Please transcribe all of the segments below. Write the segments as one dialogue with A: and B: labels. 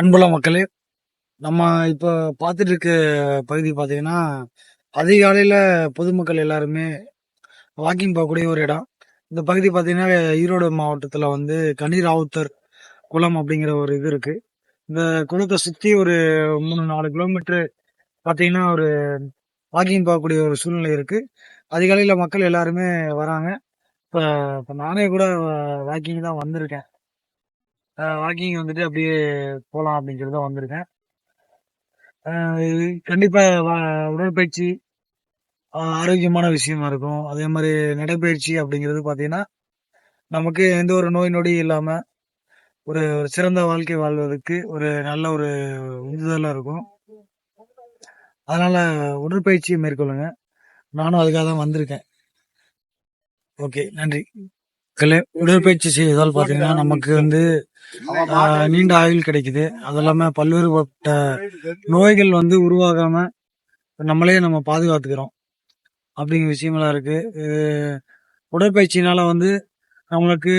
A: அன்புள்ள மக்களே நம்ம இப்போ பார்த்துட்டு இருக்க பகுதி பார்த்தீங்கன்னா அதிகாலையில் பொதுமக்கள் எல்லாருமே வாக்கிங் போகக்கூடிய ஒரு இடம். இந்த பகுதி பார்த்தீங்கன்னா ஈரோடு மாவட்டத்தில் வந்து கனிராவுத்தர் குளம் அப்படிங்கிற ஒரு இது இருக்கு. இந்த குளத்தை சுற்றி ஒரு மூணு நாலு கிலோமீட்டர் பார்த்தீங்கன்னா ஒரு வாக்கிங் போகக்கூடிய ஒரு சூழ்நிலை இருக்கு. அதிகாலையில் மக்கள் எல்லாருமே வராங்க. இப்போ இப்போ நானே கூட வாக்கிங் தான் வந்திருக்கேன். வாக்கிங் வந்துட்டு அப்படியே போகலாம் அப்படின்னு சொல்லி தான் வந்திருக்கேன் கண்டிப்பாக உடற்பயிற்சி ஆரோக்கியமான விஷயமா இருக்கும். அதே மாதிரி நடைப்பயிற்சி அப்படிங்கிறது பார்த்தீங்கன்னா நமக்கு எந்த ஒரு நோய் நொடி இல்லாமல் ஒரு ஒரு சிறந்த வாழ்க்கை வாழ்வதற்கு ஒரு நல்ல ஒரு உந்துதலாக இருக்கும். அதனால் உடற்பயிற்சியை மேற்கொள்ளுங்க. நானும் அதுக்காக தான் வந்திருக்கேன். ஓகே நன்றி. மக்களே, உடற்பயிற்சி செய்வதால் பார்த்தீங்கன்னா நமக்கு வந்து நீண்ட ஆயுள் கிடைக்குது. அது இல்லாமல் பல்வேறுபட்ட நோய்கள் வந்து உருவாகாம நம்மளே நம்ம பாதுகாத்துக்கிறோம். அப்படிங்கிற விஷயமெல்லாம் இருக்கு. இது உடற்பயிற்சினால வந்து நம்மளுக்கு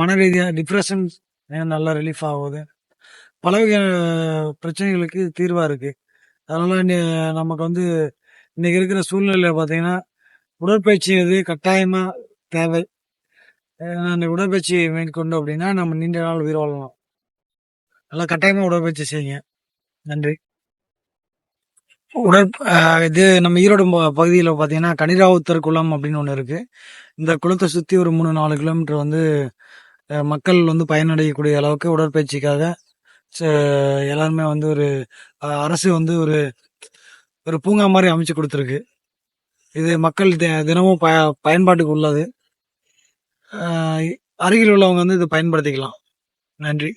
A: மன ரீதியாக டிப்ரெஷன் நல்லா ரிலீஃப் ஆகுது. பல வகையான பிரச்சனைகளுக்கு தீர்வாக இருக்கு. அதனால நமக்கு வந்து இன்னைக்கு இருக்கிற சூழ்நிலையில் பார்த்தீங்கன்னா உடற்பயிற்சி அது கட்டாயமாக தேவை. அந்த உடற்பயிற்சி மேற்கொண்டு அப்படின்னா நம்ம நீண்ட நாள் உயிர் வாழலாம். நல்லா கட்டாயமா உடற்பயிற்சி செய்யுங்க. நன்றி. உடற் இது நம்ம ஈரோடு ப- பார்த்தீங்கன்னா கனிராவுத்தர் குளம் அப்படின்னு ஒன்று இருக்குது இந்த குளத்தை சுற்றி ஒரு மூணு நாலு கிலோமீட்டர் வந்து மக்கள் வந்து பயனடையக்கூடிய அளவுக்கு உடற்பயிற்சிக்காக ச- எல்லாருமே வந்து ஒரு அரசு வந்து ஒரு ஒரு பூங்கா மாதிரி அமைச்சு கொடுத்துருக்கு. இது மக்கள் தி- தினமும் ப பயன்பாட்டுக்கு உள்ளது. அருகில் உள்ளவங்க வந்து இதை பயன்படுத்திக்கலாம். நன்றி.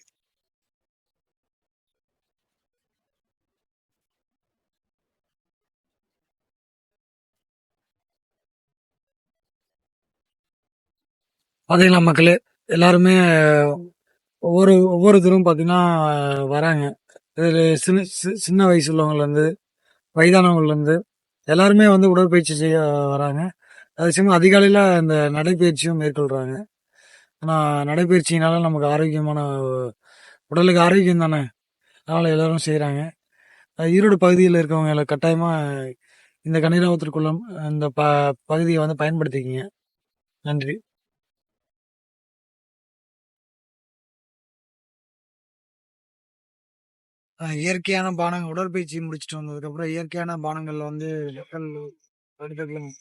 A: பார்த்தீங்களா மக்களே எல்லாருமே ஒவ்வொரு ஒவ்வொருத்தரும் பார்த்திங்கன்னா வராங்க. இதில் சின்ன சி- சின்ன வயசு உள்ளவங்கலேருந்து வயதானவங்கள்லேருந்து எல்லாருமே வந்து உடற்பயிற்சி செய்ய வராங்க. அதே அதிகாலையில் இந்த நடைப்பயிற்சியும் மேற்கொள்கிறாங்க ஆனால் நடைப்பயிற்சினால நமக்கு ஆரோக்கியமான உடலுக்கு ஆரோக்கியம் தானே? அதனால் எல்லோரும் செய்கிறாங்க ஈரோடு பகுதியில் இருக்கவங்க எல்லாம் கட்டாயமாக இந்த கன்னிராவத்திற்குள்ளம் இந்த ப பகுதியை வந்து பயன்படுத்திக்கிங்க. நன்றி. இயற்கையான பானங்கள் உடற்பயிற்சி முடிச்சுட்டு வந்ததுக்கப்புறம் இயற்கையான பானங்களில் வந்து மக்கள் எடுத்துக்கலாம்